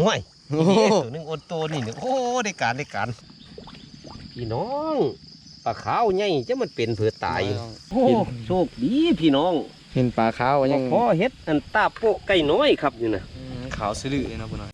ห่วยโอ้โหตัวหนึงอดโตนี่นี่โอ้ได้การได้การพี่น้องปลาขาวใหญ่จะมันเป็นเผือตายโอ้โชคดีพี่น้องเห็นปลาขาวยังพอเฮ็ดอันตาโปะไก่น้อยครับนี่นะอืมขาวสลือเลยนะปุ่นน้อย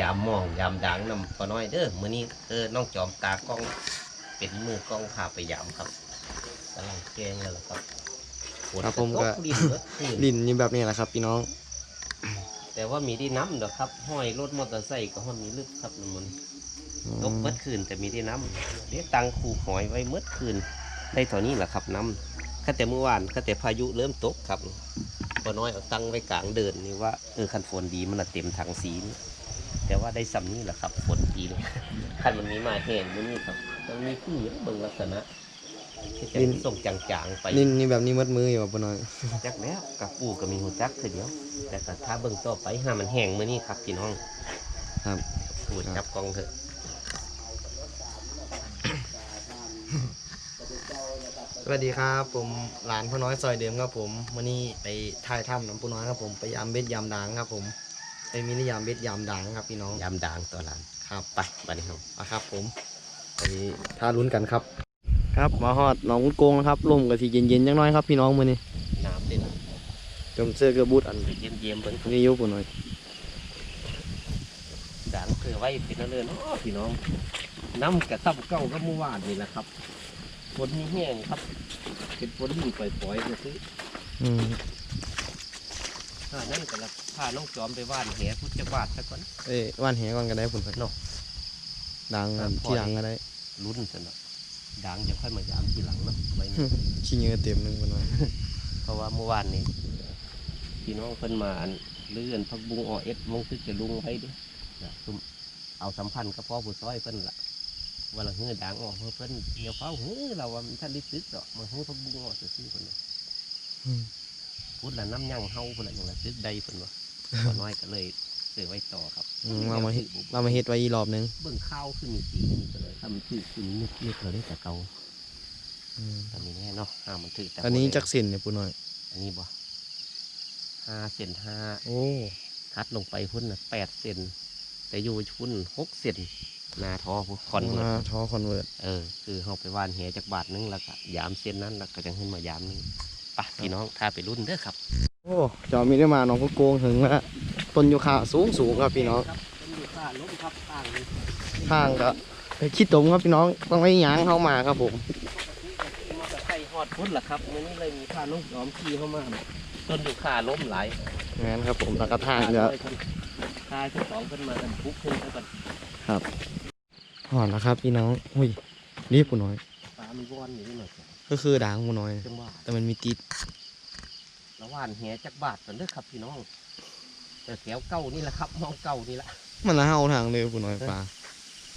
ยามมองยามดังนำปลาน้อยเด้อมื้อนี้เออน้องจอมตากล้องเป็นมือกล้องพาไปยามครับกำลังแกงแล้วล่ะครับฝนครับผมตก็ลิ้นเบิดคืนลิ้นนี่แบบนี้แหละครับ พี่น้องแต่ว่ามีที่น้ำเด้อครับห้อยรถมอเตอร์ไซค์ก็ห้อยมีลึกครับมันตกเมื่อคืนแต่มีที่น้ำเดี๋ยวตังคูหอยไว้เมื่อคืน ได้เท่านี้แหละครับน้ำข้าแต่เมื่อวานข้าแต่พายุเริ่มตกครับพอน้อยเอาตังไว้กลางเดินนี่ว่าเออคันฝนดีมันละเต็มถังสีนี่ แต่ว่าได้ซ้ำนี่แหละครับฝนดีเลยคันมันมีมาแห้งอยู่นี่ครับ มันมีผู้เบิ่งลักษณะที่จะส่งจางๆไปลิ้นนี่แบบนี้มัดมืออยู่ป่ะปุ่นน้อยจักแล้วกับปูก็มีหูจักคือเดียว แต่ก็ถ้าเบิ่งต่อไปห้ามันแห้งมื้อนี้ครับพี่น้อง ครับปูจับกองเถอะสวัสดีครับ ผมหลานพ่อน้อยซอยเดิมครับผมวันนี้ไปถ่ายถ้ำน้ำพ่อน้อยครับผมไปยามเบ็ดยามด่างครับผม ไปมินิยามเบ็ดยามด่างครับพี่น้องยามด่างตัวหลานครับไปบัดนี้ครับมาครับ ผมไปท่าลุ้นกันครับ ครับมาฮอดหนองกุดโกงนะครับลมกับทีเย็นๆจังน้อยครับพี่น้องมือนี้น้ำเด่นจมเสื้อกระบุดอันเยี่ยมเยี่ยมๆเบิ่งนี้อยุบปุ่นน้อยด่างเพื่อไว้เป็นนั่นเลยเนาะพี่น้องน้ำกระซับเก้าก็เมื่อวานนี่แหละครับฝนแห้งครับ เป็นฝนดินปล่อยๆก็คืออืม ถ้านั่นก็ละพาน้องจอมไปว่านแหพุทธบาทซะก่อน เอ้ยว่านแหก่อนก็ได้ปุ่นเนาะ ดังครับที่ดังก็ได้ลุ้นซะเนาะด่างจะค่อยมายามทีหลังเนาะไว้นี่ขี้เหงือเต็มหนึงปุ่นน้อยเพราะว่าเมื่อวานนี้พี่น้องเพิ่นมาอันเลื่อนพักบุงอเอสมงตึกจะลุงไว้เดิซุ่มเอาสัมพันธ์กับพ่อผู้ซอยเพิ่นละว่าละเฮือด่างออกเพิ่นเกี่ยวเฝ้าเฮือเราว่ามันท่านได้ตึกดอกมาเฮือพักบุงออกซื่อๆเพิ่นว่าอืม พูดละน้ำยั่งเฮาเพิ่นละอย่างละตึกใดเพิ่นว่าบ่น้อยก็เลยซื้อไว้ต่อครับอืมเรามาเฮ็ดเรามาเฮ็ดไว้อีกรอบหนึงเบิ่งข้าวขึ้นมีสีนี่ก็เลยทำถือขึ้นนึกเรียกเราได้แต่เก่าอืมตอนนี้แน่เนาะห้ามันถือแต่อันนี้บ่ได้จักเส้นเนี่ยปุ่นน้อย อันนี้บ่ห้าเซนห้าโอ้คัดลงไปพุ่นนะแปดเซนแต่อยู่พุ่นหกเซนหนาทอพุ่นคอนเวิร์าตทอคอนเวิร์ตเออคือเขาไปว่านแหจากบาทนึงแล้วก็ยามเส้นนั้นแล้วก็จังขึ้นมายามนึงไปะพี่น้องถ้าไปรุ่นเด้อครับ โอ้จอมีได้มาหนองกุดโกงถึงแล้วต้นยูคาสูงสูงครับพี่น้องครับเป็นอยู่ข้าล้มครับข้างนี้ทางก็ไปคิดตมครับพี่น้องต้องไม่ย้างเข้ามาครับผมมอเตอร์ไซค์ฮอดพุ่นล่ะครับวันนี้เลยมีข้าน้องยอมขี่เข้ามาต้นอยู่ข้าล้มหลายงั้นครับผมแล้วก็ทางก็ข้าที่สองขึ้นมากันปุ๊บขึ้นแล้วกันหอนนะครับพี่น้องอุ้ยรีบปูน้อยปลามันว่อนอยู่นิดหน่อย ก็คือด่างปูน้อย จังหวะแต่มันมีติดระหว่านแหจากบาทกันเด้อครับพี่น้องแต่แถวเก่านี่แหละครับมองเก่านี่แหละ มันละเฮาทางเลยปูน้อยปลา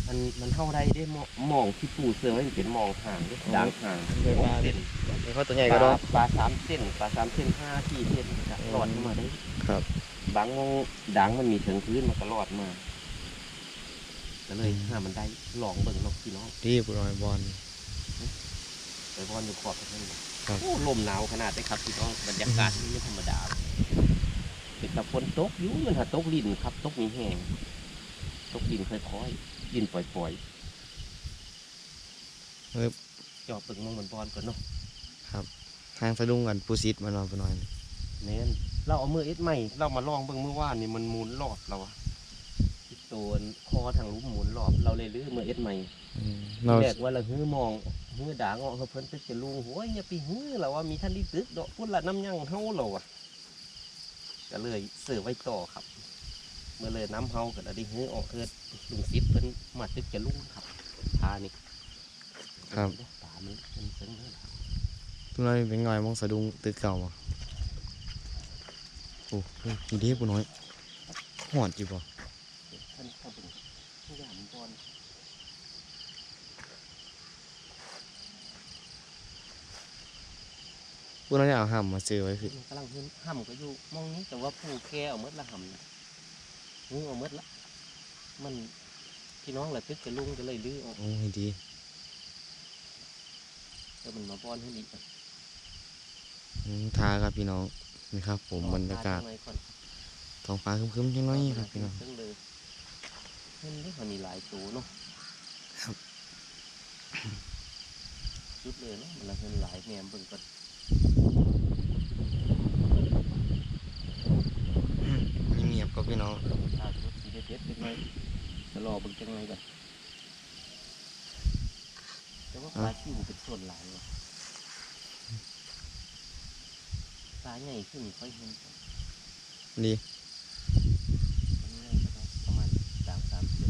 มันมันเท่าไรได้มองมองที่ปูเสือมันเป็นมองห่างเด้อด่างห่างเดี๋ยวหปลากเส้นเดี๋ยวเขาตัวใหญ่ปก็ลาได้ ปลาสามเส้นปลาสามเส้นห้าสี่เส้นก็รอดมาได้ครับ บางมองด่างมันมีถึงพื้นมันก็รอดมาก็เลยถ้ามันได้ลองเบิ่งเนกพี่น้องรีบปูน้อยบอล ไปบอลอยู่ขอบกันเลยครับ โอ้ลมหนาวขนาดได้ครับพี่น้องบรรยากาศนี่ไม่ธรรมดาเป็นแต่ฝนตกอยู่มันหาตกลินครับ ตกมีแห้งตกลินค่อยๆลินปล่อยๆจอบเบิ่งมองบนบอลก่อนเนาะทางสะดุ้งกันปูซิดมันรอปูน้อยแน่นเราเอามือเอ็ดใหม่เรามาลองเบิ่งเมื่อวานนี่มันหมุนรอบเราอะที่ตัวคอทางรูปหมุนรอบเราเลยลื้อมือเอ็ดใหม่ อืมเราแรกว่าเราฮื้อมอง ฮื้อด่างออกเขาเพิ่นตึกจะลุงโห้ยอย่าไปฮื้อเราว่ามีท่านที่ตึกดอกพุ่นละน้ำยั่งเฮาเราอะก็เลยเสือไว้ต่อครับ เมื่อเลยน้ำเฮาก็ได้ฮื้อออกเอิดลุงซิดเพิ่นมาตึกจะลุงครับพานี่ครับตามันเป็นเพิ่งเด้อล่ะปูน้อยเป็นไงมองสะดุ้งตึกเก่าบ่โอ้ยดีดีปูน้อยหอนจีบ่ท่านเข้าไปย่าม บอล ผู้น้อยเอาห้ามมาซื้อไว้คือมันกำลังขึ้นห้ำก็อยู่มองนี้แต่ว่าผู้แกเอาหมดละห้ำนะงูเอาหมดละ มันพี่น้องละตึกจะลุงจะเลยลื้อออกโอ้ยดีแล้วมันมาบอลให้อีกอืมทาครับพี่น้องนี่ครับ ผมบรรยากาศทงในก่อนท้องฟ้าครึ้มๆจังน้อยครับพี่น้องซึ่งเลยมันได้มันมีหลายตัวเนาะครับชุดเลยเนาะมันละเงินหลายแหนมเบิ่งก่อน มีเงียบกับพี่น้องตาชุดสีเด็ดๆเป็นไงจะรอเบิ่งจังไงก่อนแต่ว่าปลาชิวเป็นส่วนหลายว่ะปลาใหญ่ขึ้นค่อยเห็นก่อนดีอันนี้น่าจะได้ประมาณสามสามเดือน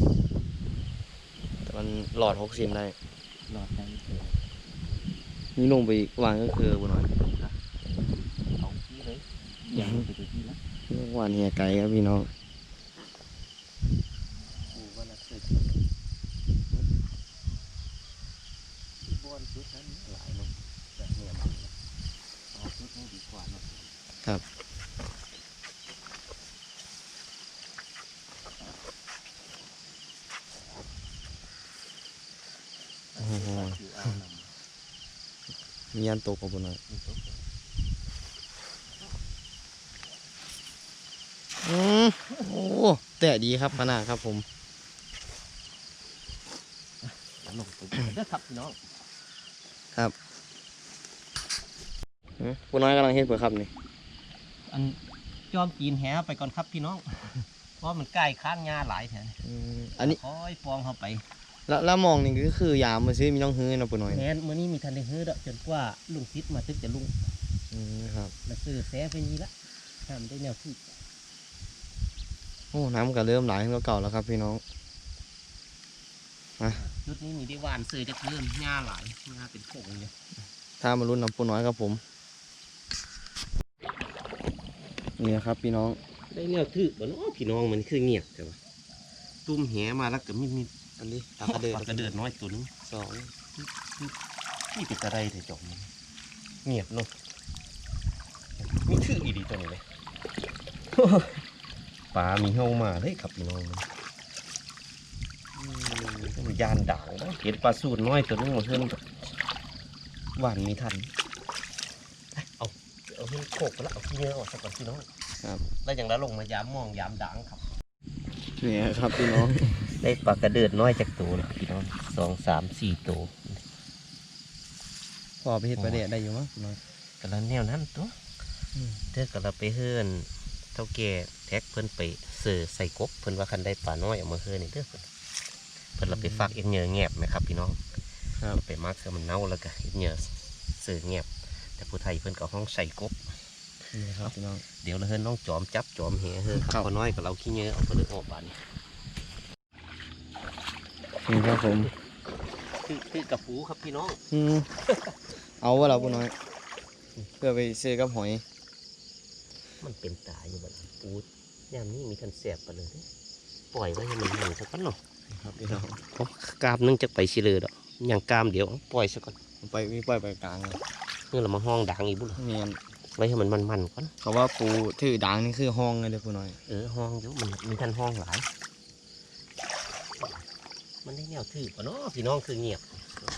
แต่มันหลอดหกสิบได้รอดได้เถอะนี่ลงไปอีกวางก็คือบุน้อยเอาที่เลยอย่างไปดูที่ละ วานเฮียไก่ครับพี่น้องกูว่าละเกิดบอนอะครับโอ้โหมีอันตกกับบุน้อย มีตัว อืมโอ้ แต่ดีครับขนาดครับผมแล้วลงไปเด้อครับพี่น้องบุน้อยกำลังเห็นเปิดครับนี่อันจอมจีนแหไปก่อนครับพี่น้อง เพราะมันใกล้ข้างหญ้าหลายแถวอืมอันนี้คอยฟองเข้าไป แล้วแล้วมองนี่ก็คือยามมาซื้อมีน้องฮื้อนะปุน้อยแทนมื้อนี้มีทันได้ฮื้อดอกจนกว่าลุงซิดมาตึกจะลุงอืมครับมาซื้อแซ่ไปนี้ละทำได้แนวที่ โอ้น้ำก็เริ่มไหลขึ้นกว่าเก่าแล้วครับพี่น้องชุดนี้มีได้หวานซื้อจะเพิ่มหญ้าหลายหญ้าเป็นผงอยู่ถ้ามารุ่นน้ำปุน้อยครับผมนี่ครับพี่น้องได้แนวถือบ่เนาะพี่น้องมันคือเงียบใช่ปะตุ้มแหมาแล้วก็มีมีอันนี้ปลากระเดิดปลากระเดิดน้อยตัวนึงสองนี่เป็นอะไรเถอะจอมมันเงียบเนาะมีชื่ออีดีตัวนี้เลย ปลามีเฮามาเลยครับพี่น้องมันอืมมันยานด่างเนาะเห็นปลาสูตรน้อยตัวนึงมาเพิ่นหวานมีทัน เอาเอาขึ้นโคกไปแล้วเอาขี้เนื้อออกสักก่อนพี่น้องครับ แล้วอย่างนั้นลงมายามมองยามด่างครับนี่ครับพี่น้อง ได้ปลากระเดิดน้อยจากตัวนะพี่น้องสองสามสี่ตัวพอไปเห็ดประเดะได้อยู่มั้งพี่น้องกระแนวนั้นตัวอืมเธอกระไปเฮือน เท่าแก่แท็กเพิ่นไปเสือใส่กบเพิ่นว่าคันได้ปลาน้อยเอามาเฮือนนี่เด้อเพิ่นเพิ่นเราไปฝากเอ็นเหยื่อแงบไหมครับพี่น้องครับไปมักเสือมันเน่าแล้วก็เอ็นเหยื่อเสือแงบแต่ผู้ไทยเพิ่นก็ห้องใส่กบนี่ครับพี่น้องเดี๋ยวเราเฮือนน้องจอมจับจอมแหเฮือครัครับบพอน้อยกับเราขี้เหยื่อเอาไปเลยออกบานนี่นี่ครับผมคือคือกระปูครับพี่น้องอืมเอาว่าเราปุน้อย เพื่อไปซื้อกับหอย มันเป็นตาอยู่บัดนี้ปูยามนี้มีทันแสบไปเลยเด้อปล่อยไว้ให้มันอยู่สักก่อนเนาะครับพี่น้องเพราะกามนึงจะไปชิเลยดอกอย่างกามเดี๋ยวปล่อยซะก่อนไปมีปล่อยไปกลางเลยเพื่อเรามาห้องดังอีกบุ้เนียนไว้ให้มันมันๆก่อนเขาว่าปูถือด่างนี่คือห้องเลยเด้อปุน้อยเออห้องเดี๋ยวมันมีทันห้องหลายมันได้แนวถือปะเนาะพี่น้องคือเงียบ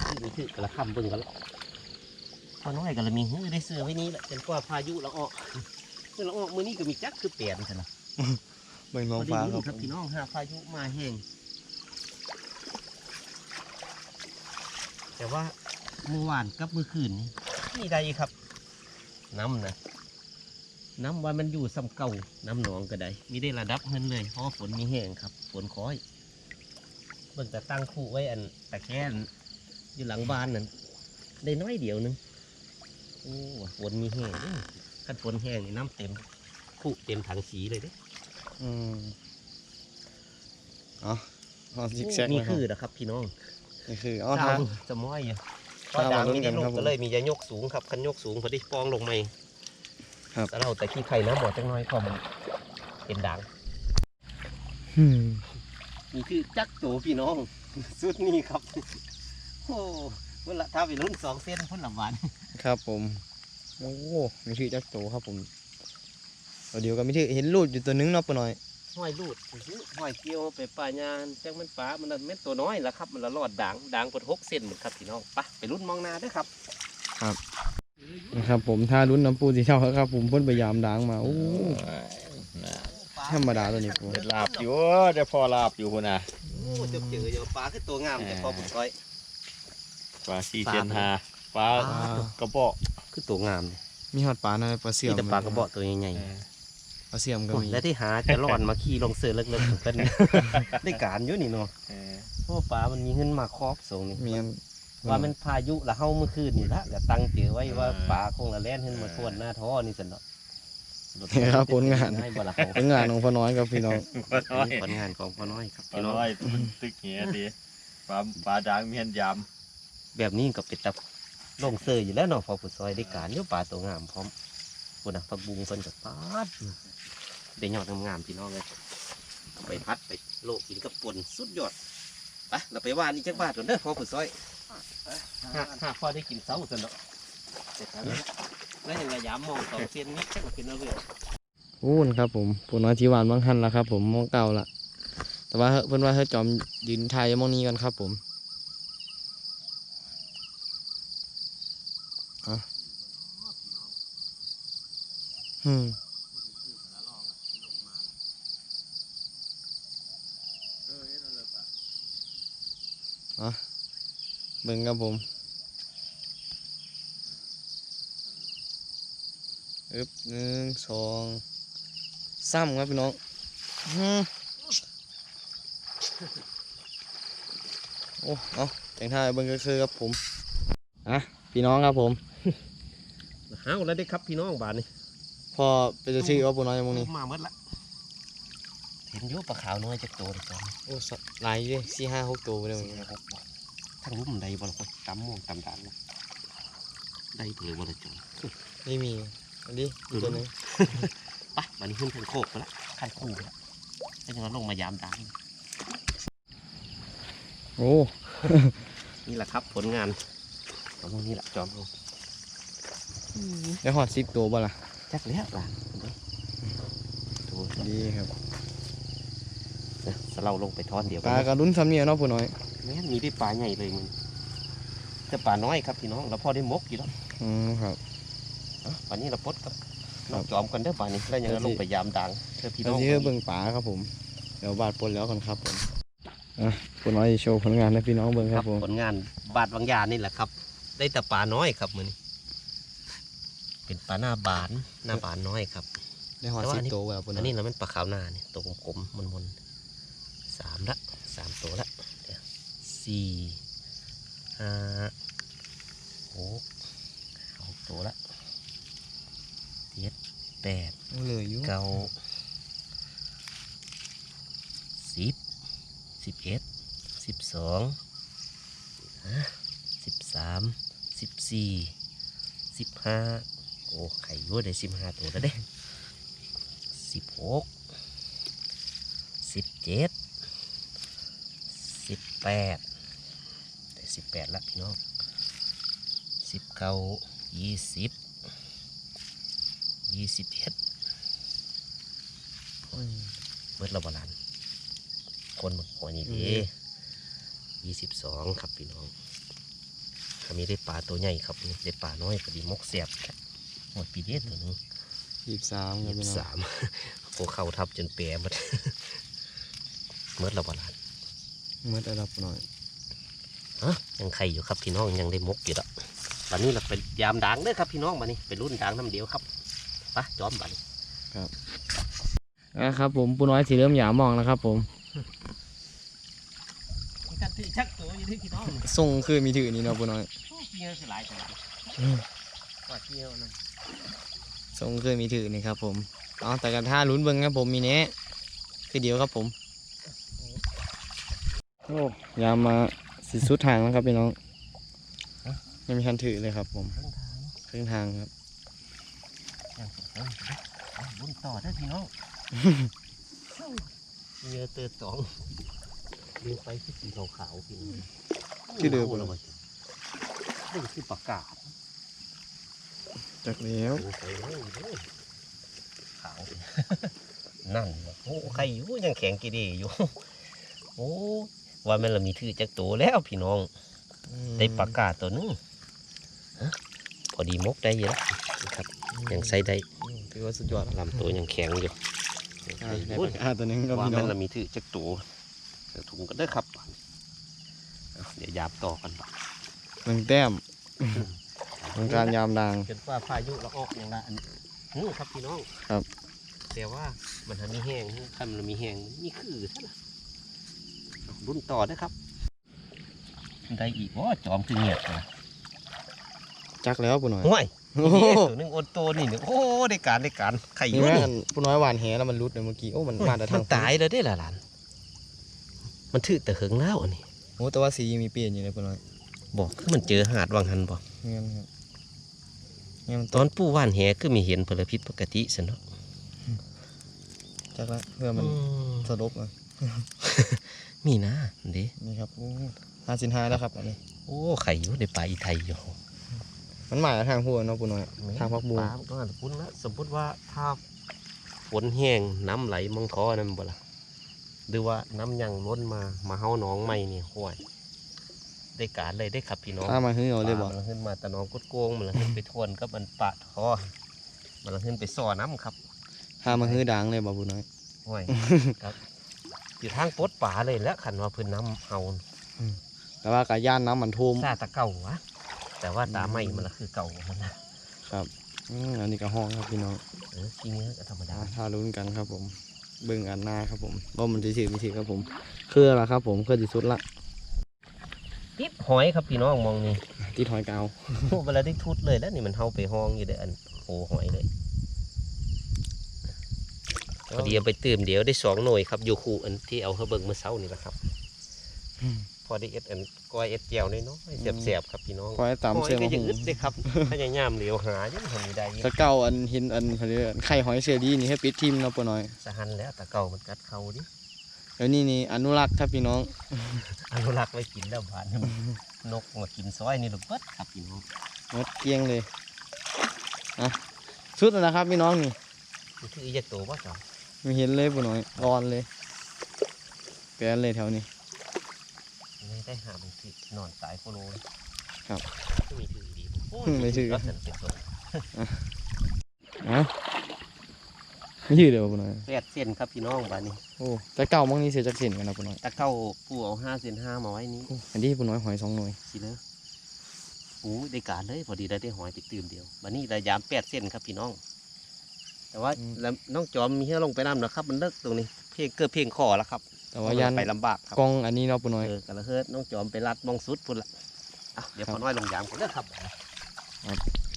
ถือมีถือกระคำเบิ่งกันแล้วพอน้อยกันละมีหื้อได้เสือไว้นี้แหละจนกว่าพายุละออก เมื่อออกมือนี้ก็มีจักคือเปลี่ยนใช่ไหมเบิ่ร้องฟ้าครับครับพี่น้องหาพายุมาแห้งแต่ว่าเมื่อวานกับเมื่อคืนนี้มีใดครับ น้ำนะน้ำว่ามันอยู่ซ้ำเก่าน้ำหนองก็ได้มีได้ระดับเงินเลยเพราะฝนมีแห้งครับ ฝนคอยเบิ่งแต่ตั้งคู่ไว้อันตะแคงอยู่หลังบ้านนั่นได้น้อยเดียวหนึงโอ้ฝนมีแห้ง เด้อคันฝนแห้งนี่น้ำเต็มคู่เต็มถังสีเลยเด้อืมเอ๋อเอาซิกแซกนี่นะครัคืบอนะครับพี่น้องนี่คืออ๋อเจ้าทางจะม้อยอยู่ถ้าก็ดังมาลุ้นมีได้กันลูครักบผมก็เลยมียายกสูงครับคันยกสูงพอดีปองลงมาครับแล้วเราแต่ขี้ไข่น้ำหมดจังน้อยก็มันเป็นดังอืมนี่คือจักโตพี่น้อง สุดนี่ครับ โอ้เวลาถ้าไปรุ่นสองเส้นพุ่นลำหวาน ครับผม โอ้มีถือจักโตครับผมเอาเดี๋ยวก็มีถือเห็นรูดอยู่ตัวหนึงเนาะปะน้อยห้อยลูดซื้อห้อยเกี่ยวไปป่ายานจังมันป่ามันนั่นแม่นตัวน้อยละครับ มันละรอดด่างด่างกดหกเส้นเหมือนครับพี่น้องไปไปรุ่นมองหนาเด้วยครับนะครับผมถ้าลุ้นน้ำปูสีเท่าครับ ผมเพ่นพยายามด่างมาโอ้ธรรมดาตัวนี้ปูเด็ดลาบอยู่เดี๋ยวพอลาบอยู่พุ่นน่ะโอ้เจอเจอเยอะปลาคือตัวงามแต่พอผมก้อยปลาสี่เซนหา ปลาปลากระบอกคือตัวงามเลยมีหอดปลานะปลาเสี่ยมีมแต่ปลากระบอกตัวใหญ่เออปลาเสี่ยมๆก็โอ้ยมีและที่หาจะรอดมาขี่ลงเสือเล็กๆของเป็นได้การอยู่นี่เนาะเออเพราะว่าปลามันมีขึ้นมาครอบส่งนี่เมียนว่ามันพายุละเฮาเมื่อคืนนี่ละก็ตั้งเจอไว้ว่าปลาคงละแล่นขึ้นมาทวนหน้าท่อนี่สินเนาะนี่ครับผลงานให้บ่ละเฮาผลงานของพ่อน้อยครับพี่น้องปลาน้อยผลงานของพ่อน้อยครับปลาพี่น้องน้อยมันตึกเหี้ยดีปลาปลาด่างเมียนยแบบนี้ก็เป็นตะ ลงเสืออยู่แล้วเนาะพอผู้ซอยได้การอยู่ปลาตัวงามพร้อมปุ่นะผักบุงเพิ่นกับปาดได้ยอดงามๆพี่น้องเลยไปพัดไปโลกกินกับป่นสุดยอดไปเราไปว่านี่จักบาทก่อนเด้อพอผู้ซอยหาหาพอได้กินเสาสนเนาะเสร็จแล้วแล้วยังไงยามองสองเส้นนี้จักมาเป็นเอาเรื่องโอ้นครับผมปูน้อยที่หวานบางหันล้วครับ ผมมองเก่าละแต่ว่าเพิ่นว่าเฮ้ยจอมยืนทายมองนี้กันครับผม อะอืมอะเบิ่งครับผมอึบหนึ่งสองสามครับพี่น้องอืมโอ้ เอาแต่งท่าเบิ่งก็คือครับผม อะ พี่น้องครับผม หาวแล้วได้ครับพี่น้องบาทนี่พอไปจะชื่อว่าปูน้อยอย่างมงนี้มาเมื่อละเห็นอยุปลาขาวน้อยจักตัวเลยจ้ะโอ้สัตว์หลายอยู่สี่ห้าหกตัวไปเลยสี่หกบ่ทั้งรุ่มใดบ่ละคนตำม่วงตำด่างนะได้เถือบ่ละจอยไม่มีอันนี้อีกตัวหนึงไปวันนี้ขึ้นทางโคกไปละขั้นคู่ไปละแล้วยังลงมายามด่างโอ้นี่แหละครับผลงานของพวกนี้แหละจอมลง ได้หอดสิบตัวบ่ล่ะ จักแล้วล่ะดูดีครับนะสเราลงไปทอนเดียวปลากระดุนซ้ำเนี่ยเนาะปูน้อยแม่นมีได้ปลาใหญ่เลยมึงแต่ปลาน้อยครับพี่น้องเราพอได้มกอยู่แล้วอืมครับอะวันนี้เราปลดครับครัเราบจอมกันเด้อป่านนี้แล้วยังแล้วสิลงไปยามดังเพื่อพี่น้เราองจะเบิ่งปลาครับผม เดี๋ยวบาดปนแล้วกันครับผมอะปูน้อยโชว์ผลงานให้พี่น้องเบิ่งคครัรับบผมผลงานบาดบางยานี่แหละครับ ได้แต่ปลาน้อยครับมือนี้ เป็นปลาหน้าบานหน้าบานน้อยครับได้หอดแต่ว่าสิอับนนี้ตัวแล้วปูน้อัอนยนี้เราเป็นปลาขาวหน้าเนี่ยตัวกลมๆมนๆสามละสามตัวละเดี๋ยวสี่ห้าหกหกตัวละเจ็ดแปดยังเหลืออยู่เก้าสิบสิบเอ็ดสิบสองสิบสามสิบสี่สิบห้าโอ้ไข่ยั่วได้สิบห้าตัวแล้วเด้สิบหกสิบเจ็ดสิบแปดได้สิบแปดละพี่น้องสิบเก้ายี่สิบยี่สิบเอ็ดอืมเบิดเราบาลานคนหมดหัวนี่เด้ยี่สิบสองครับพี่น้องถ้ามีได้ปลาตัวใหญ่ครับนี่ได้ปลาน้อยพอดีมกเสียบครับ หมดปีเดียวตัวหนึงยี่สิบสามครัยี่บสิพี่บน้องสามโคเข้าทับจนเปียหมดเมื่อเราบาลานเมื่อได้รับปูน้อยฮะยังไข่อยู่ครับพี่น้องยังได้มกอยู่ดอกวันนี้เราไปยามด่างเด้อครับพี่น้องมานี่ไปรุ่นด่างน้ำเดียวครับไปจอมบัดนนะครับผมปูน้อยสีเริ่มหยามองแล้วครับ ผมกันที่ชักตัวอยู่ที่พี่น้องส่งคือมีถือนี่เนาะปูน้อยเงี้ยสลายสลายอืมก็เที่ยวนะ ส่งเคยมีถือนี่ครับผมเอาแต่กันท่าลุ้นเบิ้งครับผมมีเนี้ยคือเดียวครับผมโอ้ยามมาสิสุดทางแล้วครับพี่น้องยังมีคันถือเลยครับผมครึ่งทางครึ่งทางครับอย่างสุดเลยเอาบุญต่อได้อพี่น้องเงือเตือสองยิงไปที่สีขาวๆพี่น้องชื่อเดิมโอ้โหนี่คือประกาศ จักแล้วยิงไปเลยเด้อขาวนั่นวะโอ้ใครอยู่ยังแข็งกีดีอยู่ โอ้ว่ามันละมีถือจักตัวแล้วพี่น้อง ได้ปากกาตัวหนึงฮะพอดีมกได้อยู่แล้วนะครับยังใส่ได้ถือว่าสุดยอดลำตัวยังแข็งอยู่อ่าได้โอ้ปายกกาตัวหนึงก็ว่าพี่น้มัอนงละมีถือจักตัวใส่ถุงก็ได้อครับเอาเดี๋ยวยาบต่อกันบ่หนึ่งแต้ม ของการยามดังจนว่าพายุละออกอย่างละอันนี้ครับพี่น้องครับ แต่ว่ามันทันมีแห้งถ้ามันมีแห้งนี่คือเท่าไหร่รุ่นต่อได้อครับ ได้อีกว่าจอมคือเงียบนะจักแล้วปุ่นน้อยห่วยโอ้โหนี่ตัวหนึงโอนโตนี่หนึ่งโอ้ได้การได้การไข่อนี่ยุ่แม่นี่นปุ่นน้อยหวานแหแล้วมันรุดเลยเมื่อกี้โอ้มันมาแต่ทามังนตายแล้วได้อละหลานมันถือแต่เหิงแล้วอันนี้โอ้แต่ว่าสียังมีเปลี่ยนอยู่เลยปุ่นน้อยบอกคือมันเจอหาดวังหันบอกเงี้ยครับเงี้ยมัน ตอนปู่ว่านแหคือมีเห็นพลพิษปกติสนเนาะจักละเพื่อมันอืมสลบเลยมีนะเด้นี่ครับโอ้ห้าสินห้าแล้วครับอันนี้โอ้ไข่อยู่ในป่าอีไทยอยู่มันหมายทางหัวเนาะปุ่นน้อยทางพักบุ้งปลามันก็หันพุ่นละสมมติว่าถ้าฝนแห้งน้ำไหลมังคอนั่นบ่ล่ะหรือว่าน้ำยังล้นมามาเฮาหนองใหม่นี่ห้วย ได้การเลยได้ขับพี่น้องถ้ามาหื้อเอาเลยบปอกลามันขึ้นมาตะนองกุดโกงมันละขึ้นไปทวนกับมันปะคอมันละขึ้นไปซ่อน้ำครับถ้ามาหื้อดังเลยบอกปุ่นน้อยห้วยครับอยู่ทางปดป่าเลยแล้วขันว่าเพื้นน้ำเฮาแต่ว่ากะย่านน้ำมันท่วมซาตะเก่าวะแต่ว่าตาไม่มันละคือเก่ามันนะครับอืมอันนี้ก็ห้องครับพี่น้องเออจริงๆก็ธรรมดาอ่าถ้าลุ้นกันครับผมเบิ่งอันหน้าครับผมว่ามันจะถือไม่ถือครับผม เครือละครับผมเครือที่สุดละ ติดหอยครับพี่น้องมองนี่ที่ถอยกาวโอ้เวลาได้ทุดเลยแล้วนี่มันเฮาไปห้องอยู่เด้ออันโอ้หอยเลยพอดีเอาไปเติมเดี๋ยวได้สองหน่วยครับอยู่คู่อันที่เอาเขาเบิ่งเมื่อเช้านี่แหละครับพอได้เอ็ดอันก้อยเอ็ดแจวน้อยๆเสียบๆครับพี่น้องคอยตามหอยเชื่อก็มายังหูอึดเลยครับพยายามเหลียวหายังทำไม่ได้ตะเก้าอันหินอันเขาเรียกไข่หอยเชอรี่นี่ให้ปิดทิมเนาะปะน้อยสะหันแล้วตะเก่ามันกัดเขาดิ แล้วนี่นี่อนุรักษ์ครับพี่น้อง อนุรักษ์ไว้กินแล้วบานนกมากินซอยนี่ลูกเบิดครับพี่น้องหมดเกลี้ยงเลยอะสุดแล้วนะครับพี่น้องนี่นี่คืออีจะโตว่าเก่าไม่เห็นเลยปะน้อยร้อนเลยแปลนเลยแถวนี้ไม่ได้หามันคือนอนตายโคโลเลยครับไม่มีถือดีโอ้อืมไม่ถือก็เสร็จเป็นตัวอะไม่ ยืดเลยปะน้อยแปดเส้นครับพี่น้องบานนี้โอ้ตะเก้ามั่งนี่เสียจักเส้นกันนะปะน้อยตะเก่าปูเอาห้าเส้นห้ามาไว้นี้โอ้อันนี้ปะน้อยหอยสองหน่วยสิเลยโอ้ได้การเลยพอดีได้ได้หอยไปตื่มเดียวบันนี้ระยามแปดเส้นครับพี่น้อง แต่ว่าแล้วน้องจอมมีให้ลงไปน้ำนะครับ มันเลิกตรงนี้ เพียงเกือบเพียงคอแล้วครับแต่ว่ายันไปลำบากครับกล้องอันนี้เนาะปะน้อยเออกระเฮิดน้องจอมไปรัดมองสุดพุ่นละอะเดี๋ยวครัพบอน้อยลงยามกันเด้อครับ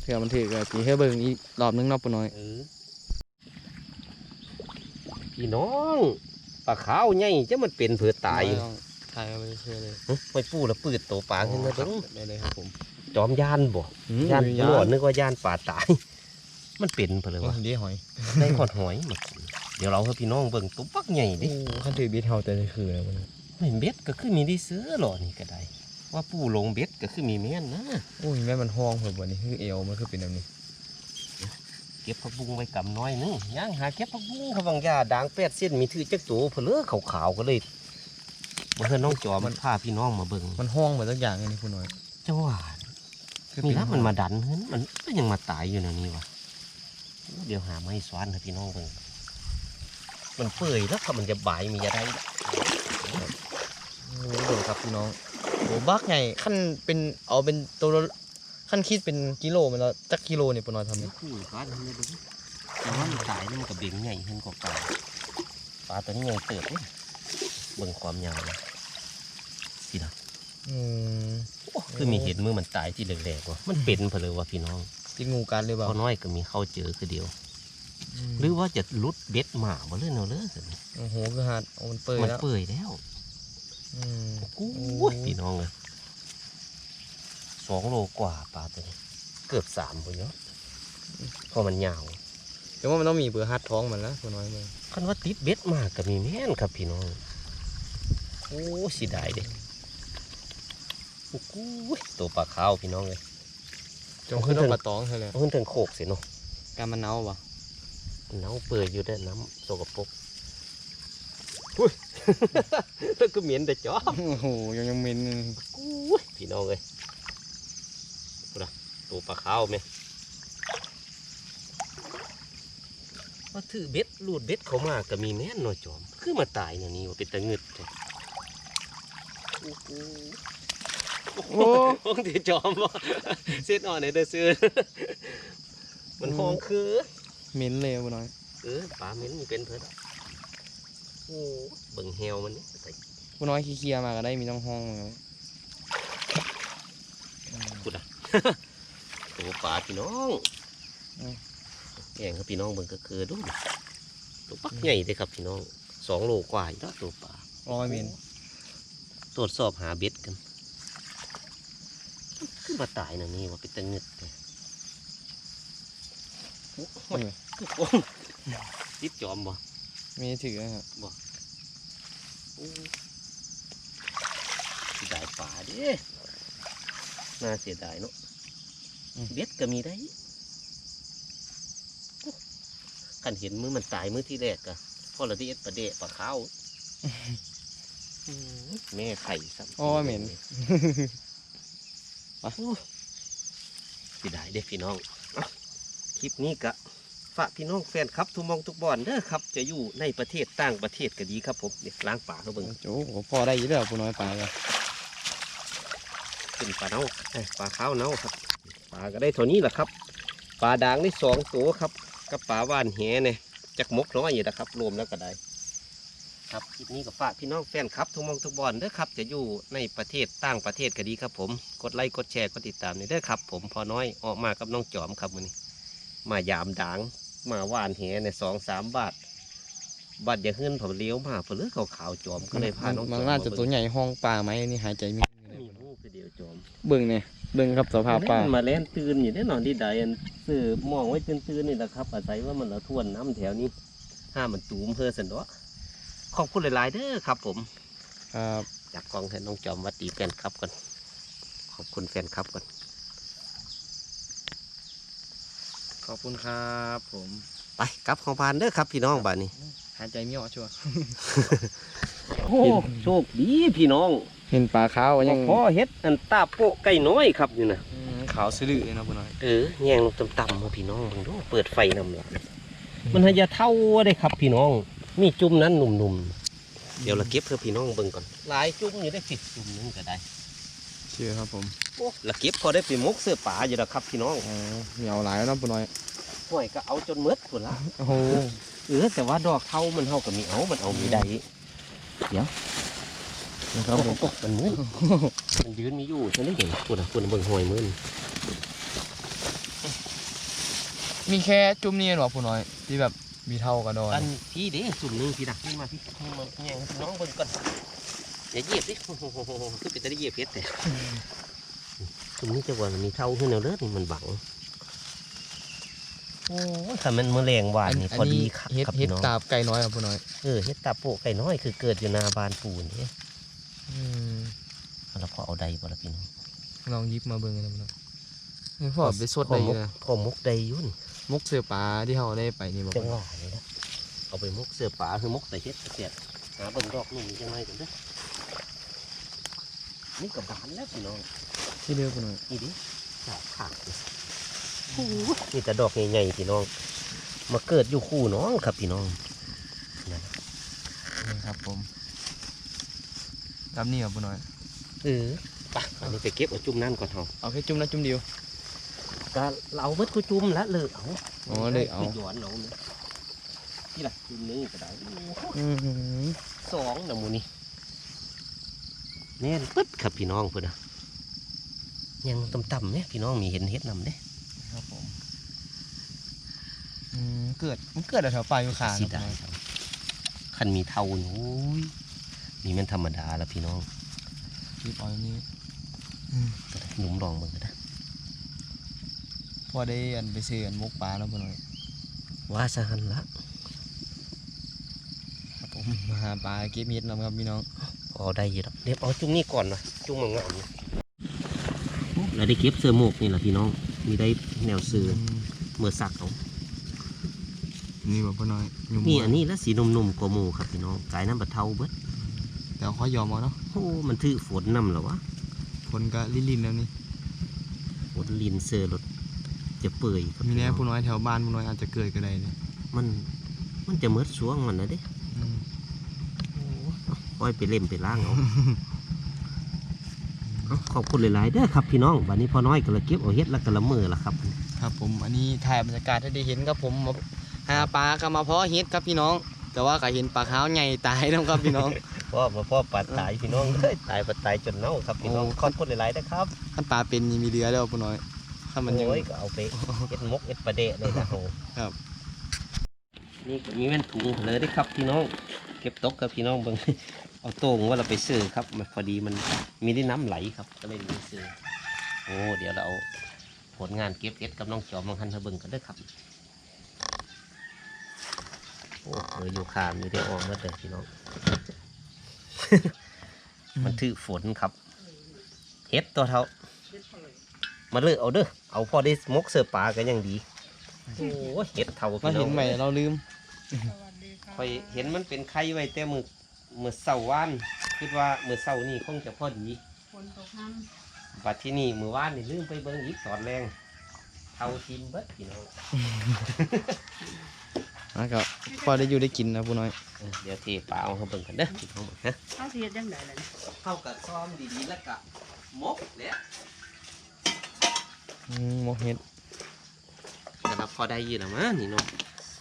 เถื่อมันถือกับปีให้เบิ่งอีกรอบนึงเนาะปะน้อยเออ พี่น้องปลาขาวใหญ่จะมันเป็นเผือตายถ่ายเอาไปเชื่อเลยหึไปปูแล้วปืดตัวปลาขึ้นมาครัเบิ้บงได้เลยครับผมจอมยานบ่ยานยาหลอนนึกว่าย่านป่าตาย มันเป็นเพนเลยโอ้วะดีหอยได้ขอดหอยมากินเดี๋ยวเราให้พี่น้องเบิ่งตุ๊บปักใหญ่ดิขั้นถือบีทเฮาแต่ในคือแล้วมันไม่เบ็ดก็คือมีได้ซื้อหรอนี่ก็ได้ ว่าปูลงเบ็ดก็คือมีแม่นนะโอ้ยแม่มันห้องเหรอวันนี้คือเอวมันคือเป็นแบบนี้เก็บผักบุ้งไว้กำน้อยหนึงย่างหาเก็บผักบุ้งเขาบางยาด่างแปดเส้นมีถือจักตัวเพลือขาวๆก็เลยเมื่อน้องจอมันพาพี่น้องมาเบิ่งมันห้องเหมือนสักอย่างเลยนี่คุณน้อยจังหวะคือนี่เป็ละมันมาดันเฮ้ยมันก็ยังมาตายอยู่ในนี้วะเดี๋ยวหาไม้สวานให้พี่น้องเบิ่งมันเปื่อยแล้วครับมันจะบ่ายมีอะไรโอ้โหเดี๋ยวครับพี่น้องโอ้บักใหญ่ขั้นเป็นเอาเป็นตัวละ ขั้นคิดเป็นกิโลมันแล้วจักกิโลเนี่ยปนอยทำนี่นี่คือปลาทำไมดูดิแต่ว่ามันตายนี่มันกับเบ่งใหญ่ขึ้นกว่าปลาปลาตัวนี้ใหญ่เติบเลยเบิ่งความยาวนะสินะอืมโอ้คือมีเห็นมือมันตายที่แรกๆว่ะมันเป็นเพนเลยว่ะพี่น้องติดงูกัดหรือเปล่าพอน้อยก็มีเข้าเจอคือเดียวมหรือว่าจะลุดเบ็ดหมาบ่เลยเนาะเลยโอ้โหคือหาดโอ้มันเปื่อยมันแล้วเปื่อยแล้วอืมโอ้โอ้ยพี่น้องเลย สองโลกว่าปลาตัวนี้เกือบสามพอเนาะเพอมันยาวแต่ว่ามันต้องมีเบอร์ฮัดท้องมันแล้วปนอยมึงคันว่าติดเบ็ดมากก็มีแม่นครับพี่น้องโอ้สีดายเด็โอ้โหตัวปลาขาวพี่น้องเลยจงขึ้นเอาปลาตองเธอเลยเอาขึ้นถึงโคกสิเนาะการมันเน่าปะเน่าเปื่อยอยู่เด้อน้ำสกปรกอุ้ยแล้วก็เหม็นแต่จ้อโอ้โหยังยังมินอุ้ยพี่น้องเลยดูนะ ตัวปลาขาวไหมว่าถือเบ็ดลูดเบ็ดเขามาก็มีแม่นเนาะจอม คือมาตายเนี่ยนี่ว่าเป็นตะเงึดจ้ะโอ้โหโอ้ห้องที่จอมว่าเส้นอ่อนในเด้อซื้อ มันห้องคือมินเลยบุน้อย เออปลาเหม็นมันเป็นเพิ่นอะโอ้เบิ่งเฮวมันนี่ใส่บุน้อยขี้เคียมาก็ได้มีต้องห้องเลยกุดอะ ตัวปลาพี่น้องแย่งครับพี่น้องเบิ่งก็คือดูดิตัวปักใหญ่เลยครับพี่น้องสองโลกว่าอยู่แล้วตัวปลาร้อยมินตรวจสอบหาเบ็ดกันขึ้นมาตายนะนี่ว่าเป็นตะเงึดเลยโอ้โหคือโอ้ยติดจอมบ่มีถือนะครับโอ้เสียดายป่าเด้น่าเสียดายเนาะ เบ็ดก็มีได้โอ้คันเห็นมือมันตายมือที่แรกอะพ่อเราที่เอ็ดประเดะปลาขาวอืมแม่ไข่สัมโอ้ยเหม็นโอ้เสียดายเด็กพี่น้องอะคลิปนี้กะฝากพี่น้องแฟนครับทุกหมองทุกบอนเด้อครับ จะอยู่ในประเทศต่างประเทศก็ดีครับผมเด็กล้างป่าเขาเบิ่งโอ้โหพอได้อยี่แล้วบุน้อยปลาเลยเป็นปลาเน่าเอ้ยปลาขาวเน่าครับป ลาก็ได้เท่านี้แหละครับปลาด่างได้สองตัวครับกับปลาว่านแหเนี่ยจากมกน้อยอยู่นะครับรวมแล้วก็ได้ ครับคลิปนี้ก็ฝากพี่น้องแฟนครับทุกหมองทุกบอนเด้อครับ จะอยู่ในประเทศต่างประเทศก็ดีครับผมกดไลค์กดแชร์กดติดตามนี่เด้อครับ ผมพอน้อยออกมากับน้องจอมครับวันนี้ มายามด่างมาว่านแหในสองสามบาทบาทอย่าขึ้นผมเลี้ยวมาเพื่อเลือกขาวๆจอมก็เลยพาน้องจอมมันน่าจะตัวใหญ่ห้องปลาไหมนี่หายใจไมมีมีลูกคือเดียวจอมเบิ่งเนี่ย เบิ่งครับสภาพปลาเล่นมาเล่นตื่นอยู่แน่นอนที่ใดอันซื้อมองไว้ตื่นๆนี่แหละครับ อาศัยว่ามันละท่วนน้ำแถวนี้ห้ามมันตูมเพื่อสันเนาะขอบคุณหลายๆเด้อครับ ผม ครับจับกล้องให้น้องจอมหวัดดีแฟนครับก่อนขอบคุณแฟนครับก่อนขอบคุณครับผมไปกลับของพานเด้อครับ พี่น้องบ้านนี้หายใจไม่ออกชัวร์โอ้โชคดีพี่น้อง เห็นปลาขาวยังพอเฮ็ดอันตาโปะไก่น้อยครับนี่นะอืมขาวสลือเลยนะบุน้อยเออแยงลงต่ำๆมาพี่น้องเบิ่งดูเปิดไฟนำหลังมันหายาเท่าได้ครับพี่น้อง มีจุ่มนั้นหนุ่มๆ เดี๋ยวเราเก็บเพื่อพี่น้องเบิ่งก่อน หลายจุ่มอยู่ได้สิบจุ่มนึงก็ได้เชื่อครับผมโอ้เราเก็บพอได้ไปมกเสื้อป่าอยู่แล้วครับพี่น้องอ๋อมีเอาหลายแล้วนะบุน้อยห่วยก็เอาจนหมดพุ่นละ โอ้โหเออแต่ว่าดอกเท่ามันเท่ากับมีเอา มันเอามีได้ นะครับผมมันมึนมันยืนมีอยู่ฉันได้เห็นพุ่นอะพุ่นน่ะเบิ่งหอยมึนมีแค่จุ่มนี่หรอผู้น้อยที่แบบมีเท่ากันดอยอันพี่เด้สุ่มหนึงพี่ดักนี่มาพี่นี่มาแยงให้พี่น้องเบิ่งก่อนอย่าเหยียบดิโอ้โหคือเป็นตะได้เหยียบเพชรแต่สุ่มนี้จะว่ามันมีเท่าขึ้นแล้วเด้อนี่มันบังโอ้ยถ้ามันแมลงหวานนี่พอดีครับเฮ็ดครับเฮ็พี่ดน้องตาบไก่น้อยครับผู้น้อยเออเฮ็ดตาโปะไก่น้อยคือเกิดอยู่หนาบานปูนเนี่ย อืมแล้วพอเอาใดบ่ละพี่น้องลองหยิบมาเบิ่งกันนะผู้น้อยนี่พ่อไปสดได้อยู่นะพอมกใดอยุ่นมุกเสือปลาที่เขาได้ไปนี่บอกจังหวะนี่นะเอาไปมกเสื้อป่าคือมกแต่เฮ็ดเสียดหาเบิ่งดอกนุ่มนี่จังไงกันเด้อนี่กับบานแล้วพี่น้องที่เลือกผู้น้อยนี่ดิดอกขาดนี่โอ้ยนี่แต่ดอกใหญ่ๆพี่น้อง มาเกิดอยู่คู่น้องครับพี่น้องนั่นน่ะนี่ครับผม รับนี่ครับผู้น้อยเออไปอันนี้ไปเก็บเอาจุ่มนั่นก่อนเฮาเอาแค่จุ่มนะจุ่มเดียวก็เราเบิดกูจุ่มละเลยเอาอ๋อเลยเอาไปหยวนเอาเนี่ยนี่ล่ะจุ่มหนึงก็ได้อืมสองนะหมูนี่แน่นปึ๊ดครับพี่น้องเพื่อนนะยังต่ำๆเนี่ยพี่น้องมีเห็นเห็ดนำเด้ครับผมอืมเกิดมันเกิดแถวปลายอยู่ขาสีครับดายครับคันมีเท่านี่โอ้ย นี่มันธรรมดาแล้วพี่น้องคลิปเอาอย่างนี้ก็ได้หนุ่มลองมึงก็ได้พอได้อันไปซื้ออันมุกปลาแล้วผู้น้อยว่าซะหันละครับผมมาหาปลาเก็บเม็ดนำครับพี่น้องพอเอาได้อยี่แล้วเดี๋ยวเอาจุ้งนี่ก่อนนะจุ้งมันงามนี่เราได้เก็บเสื้อหมวกนี่แหละพี่น้อง มีได้แนวเสื้อเมื่อสักเอานี่บ่พ่อน้อยยุ่มนี่อันนี้แล้วสีนุ่มๆกว่าหมูครับพี่น้องกายน้ำบะเทาเบิด เดี๋ยวขอยอมเอาเนาะโอ้ มันถือฝนนำเหรอวะคนก็ลิ้นๆแล้วนี่ฝนลินเสื้อรถจะเปื่อยครับมีแน่พี่ผู้น้องน้อยแถวบ้านผู้น้อยอาจจะเกิดก็ได้เนี่ยมัน มันจะเมิดสวงมันนะเด้อืมปล่อยไปเล่มไปล้างเอาเอาขอบคุณหลายๆเด้อครับพี่น้องวันนี้พอน้อยก็เลยเก็บเอาเฮ็ดแล้วก็ละมือละครับ ครับ ผมอันนี้ถ่ายบรรยากาศให้ได้เห็นครับผมมาหาปลาก็มาเพาะเฮ็ดครับพี่น้อง แต่ว่าก็เห็นปลาขาวใหญ่ตายแล้วครับพี่น้อง พ่อมาพ่อปัดตายพี่น้องเอ้ยตายปัดตายจนเน่าครับพี่น้องโอ้ขอบคุณหลายๆนะครับขั้นปลาเป็นนี่มีเรือแล้วผู้น้อยถ้ามันยังโอ้ยก็เอาไปเอ็ดมกเอ็ดประเดะเลยนะโหครับ นี่ก็มีแว่นถุงเลยได้อครับพี่น้อง เก็บตกกับพี่น้องเบิ่งเอาโต่งว่าเราไปซื้อครับมันพอดีมันมีได้น้ำไหลครับก็เลยมีซื้อโอ้เดี๋ยวเราเอาผลงานเก็บเอ็ดกับน้องจอมน้องฮันทะเบิ่งกันเด้อครับโอ้เอออยู่ขามมีได้ออกมาเด้อพี่น้อง มันถือฝนครับเฮ็ดตัวเท่ามาเลยเอาเด้อเอาพอได้มกเสือปลากันยังดีโอ้เฮ็ดเท่ามาพี่น้เห็อนงใหม่เราลืมคอยเห็นมันเป็นไข่ไว้แต่มือมือเสาร์วานคิดว่ามือเสาร์นี่คงจะพอดีฝนตกน้บัดที่นี่มือวานนี่ลืมไปเบิ่งอีกตอนแรงเท่าทีมเบิดพี่น้อง นะก็พอได้อยู่ได้กินนะผู้น้อย เออเดี๋ยวเทปลาเอาเขาเบิ่งกันเด้อพี่น้องเบิ่งนะำเขาเสียจังไดล่ะนี่เข้ากับซ้อมดีๆแล้วก็มกแล้วอืมหมกเฮ็ดแต่ละพอได้อยี่ละมั้งนี่เน้อง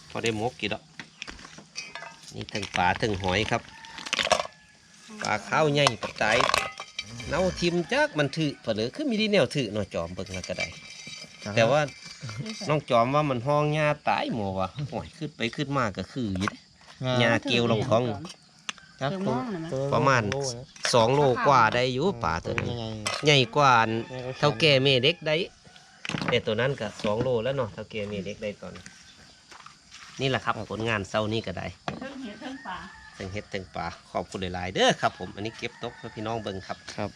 พอได้มกกี่ดอกนี่ถึงปลาถึงหอยครับปลาข้าวใหญ่ปลาไตเน่าทิมจักมันถือเปลือคือมีดีแนวถือเนาะจอมเบิ่งแล้วก็ได้ แต่ว่า น้องจอมว่ามันห้องหญ้าตายหมอวะโอ้ยขึ้นไปขึ้นมาก็คืออยู่เด้หญ้าเกี่ยวลงท้องครับเกี่ยวผมมองเลยมั้ยประมาณสองโลกว่าได้อยู่ป่าตัวนี้ยังไงใหญ่กว่าอันเท่าแก่เมเด็กได้แต่ตัวนั้นก็สองโลแล้วเนาะเท่าแก่เมเด็กได้ตอนนี้นี่แหละครับผลงานเศร้านี่ก็ได้เทิงเห็ดเทิงป่าตึงเฮ็ดตึงป่าขอบคุณหลายๆเด้อครับผมอันนี้เก็บตกให้พี่น้องเบิ่งครับครับ